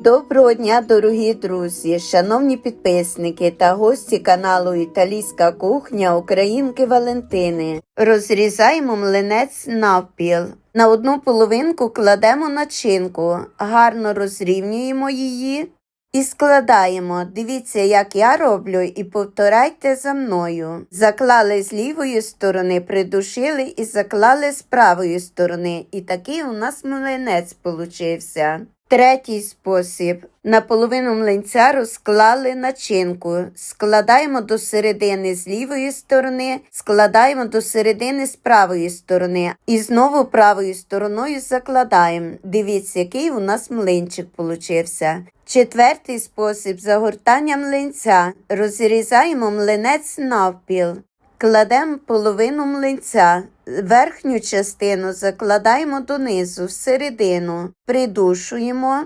Доброго дня, дорогі друзі, шановні підписники та гості каналу Італійська кухня Українки Валентини. Розрізаємо млинець навпіл. На одну половинку кладемо начинку, гарно розрівнюємо її і складаємо. Дивіться, як я роблю, і повторяйте за мною. Заклали з лівої сторони, придушили і заклали з правої сторони. І такий у нас млинець получився. Третій спосіб. На половину млинця розклали начинку. Складаємо до середини з лівої сторони, складаємо до середини з правої сторони. І знову правою стороною закладаємо. Дивіться, який у нас млинчик получився. Четвертий спосіб загортання млинця. Розрізаємо млинець навпіл. Кладемо половину млинця, верхню частину закладаємо донизу, всередину, придушуємо